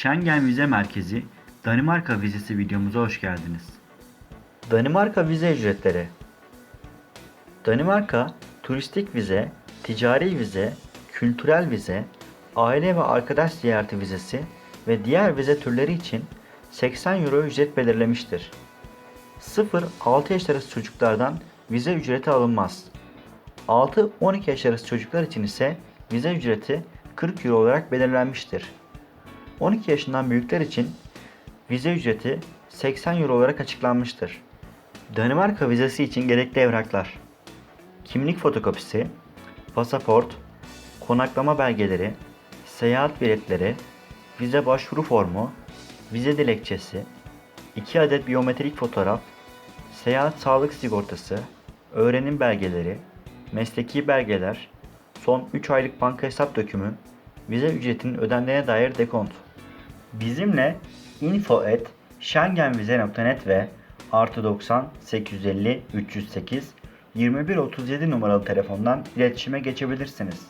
Schengen Vize Merkezi Danimarka vizesi videomuza hoş geldiniz. Danimarka vize ücretleri Danimarka, turistik vize, ticari vize, kültürel vize, aile ve arkadaş ziyareti vizesi ve diğer vize türleri için 80 euro ücret belirlemiştir. 0-6 yaş arası çocuklardan vize ücreti alınmaz. 6-12 yaş arası çocuklar için ise vize ücreti 40 euro olarak belirlenmiştir. 12 yaşından büyükler için vize ücreti 80 euro olarak açıklanmıştır. Danimarka vizesi için gerekli evraklar. Kimlik fotokopisi, pasaport, konaklama belgeleri, seyahat biletleri, vize başvuru formu, vize dilekçesi, 2 adet biyometrik fotoğraf, seyahat sağlık sigortası, öğrenim belgeleri, mesleki belgeler, son 3 aylık banka hesap dökümü, vize ücretinin ödendiğine dair dekont. Bizimle info at schengenvize.net ve artı 90 850 308 2137 numaralı telefondan iletişime geçebilirsiniz.